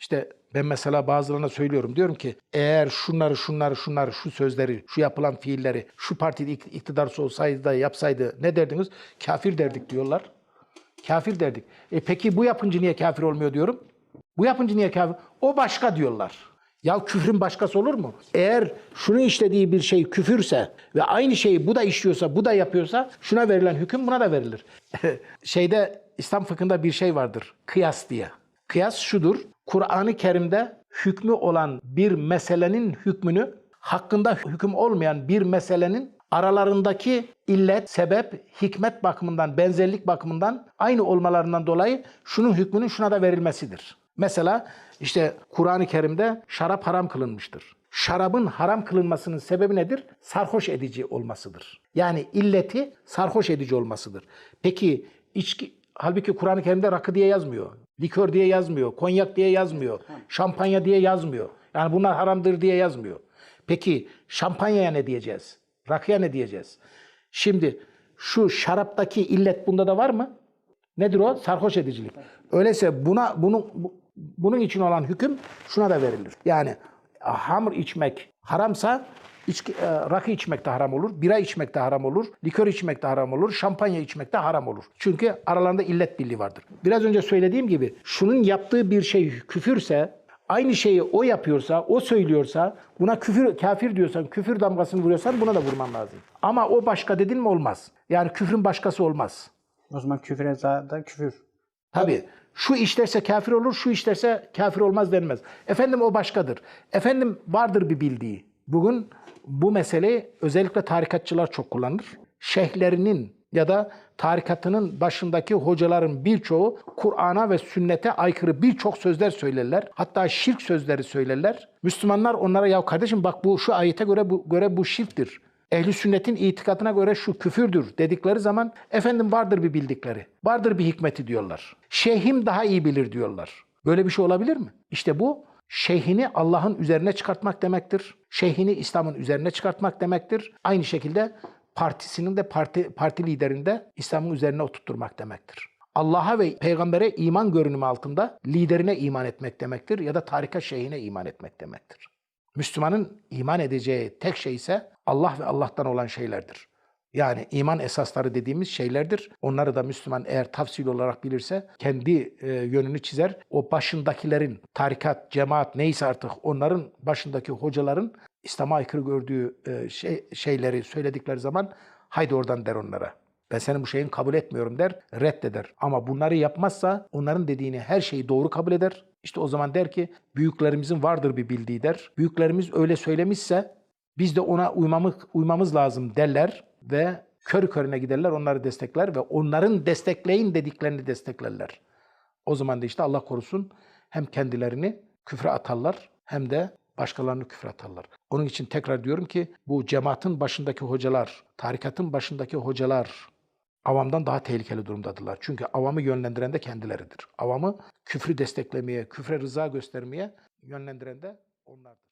İşte ben mesela bazılarına söylüyorum. Diyorum ki eğer şunları şunları şunları şu sözleri, şu yapılan fiilleri şu partide ikt- iktidarsı olsaydı da yapsaydı ne derdiniz? Kafir derdik diyorlar. Kafir derdik. E peki bu yapınca niye kafir olmuyor diyorum. Bu yapınca niye kafir? O başka diyorlar. Ya küfrün başkası olur mu? Eğer şunun işlediği bir şey küfürse ve aynı şeyi bu da işliyorsa, bu da yapıyorsa şuna verilen hüküm buna da verilir. Şeyde İslam fıkhında bir şey vardır. Kıyas diye. Kıyas şudur. Kur'an-ı Kerim'de hükmü olan bir meselenin hükmünü hakkında hüküm olmayan bir meselenin aralarındaki illet, sebep, hikmet bakımından, benzerlik bakımından aynı olmalarından dolayı şunun hükmünün şuna da verilmesidir. Mesela işte Kur'an-ı Kerim'de şarap haram kılınmıştır. Şarabın haram kılınmasının sebebi nedir? Sarhoş edici olmasıdır. Yani illeti sarhoş edici olmasıdır. Peki içki, halbuki Kur'an-ı Kerim'de rakı diye yazmıyor. Likör diye yazmıyor. Konyak diye yazmıyor. Şampanya diye yazmıyor. Yani bunlar haramdır diye yazmıyor. Peki şampanyaya ne diyeceğiz? Rakıya ne diyeceğiz? Şimdi şu şaraptaki illet bunda da var mı? Nedir o? Sarhoş edicilik. Öyleyse buna bunun bu- bunun için olan hüküm şuna da verilir. Yani hamur içmek haramsa içki, e, rakı içmek de haram olur, bira içmek de haram olur, likör içmek de haram olur, şampanya içmek de haram olur. Çünkü aralarında illet birliği vardır. Biraz önce söylediğim gibi şunun yaptığı bir şey küfürse aynı şeyi o yapıyorsa, o söylüyorsa, buna küfür kafir diyorsan, küfür damgasını vuruyorsan buna da vurman lazım. Ama o başka dedin mi olmaz. Yani küfrün başkası olmaz. O zaman küfür da küfür. Tabii. Şu işlerse kafir olur, şu işlerse kafir olmaz denmez. Efendim o başkadır. Efendim vardır bir bildiği. Bugün bu meseleyi özellikle tarikatçılar çok kullanır. Şeyhlerinin ya da tarikatının başındaki hocaların birçoğu Kur'an'a ve sünnete aykırı birçok sözler söylerler. Hatta şirk sözleri söylerler. Müslümanlar onlara ya kardeşim bak bu şu ayete göre bu göre bu şirktir. Ehli sünnetin itikadına göre şu küfürdür dedikleri zaman efendim vardır bir bildikleri. Vardır bir hikmeti diyorlar. Şeyhim daha iyi bilir diyorlar. Böyle bir şey olabilir mi? İşte bu şeyhini Allah'ın üzerine çıkartmak demektir. Şeyhini İslam'ın üzerine çıkartmak demektir. Aynı şekilde partisinin de parti, parti liderini de İslam'ın üzerine oturtturmak demektir. Allah'a ve peygambere iman görünümü altında liderine iman etmek demektir ya da tarika şeyhine iman etmek demektir. Müslümanın iman edeceği tek şey ise Allah ve Allah'tan olan şeylerdir. Yani iman esasları dediğimiz şeylerdir. Onları da Müslüman eğer tafsil olarak bilirse kendi e, yönünü çizer. O başındakilerin tarikat, cemaat neyse artık onların başındaki hocaların İslam'a aykırı gördüğü e, şey, şeyleri söyledikleri zaman haydi oradan der onlara. Ben senin bu şeyin kabul etmiyorum der, reddeder. Ama bunları yapmazsa onların dediğini her şeyi doğru kabul eder. İşte o zaman der ki büyüklerimizin vardır bir bildiği der. Büyüklerimiz öyle söylemişse biz de ona uymamız, uymamız lazım derler ve kör körüne giderler onları destekler ve onların destekleyin dediklerini desteklerler. O zaman da işte Allah korusun hem kendilerini küfre atarlar hem de başkalarını küfre atarlar. Onun için tekrar diyorum ki bu cemaatin başındaki hocalar, tarikatın başındaki hocalar avamdan daha tehlikeli durumdadırlar. Çünkü avamı yönlendiren de kendileridir. Avamı küfrü desteklemeye, küfre rıza göstermeye yönlendiren de onlardır.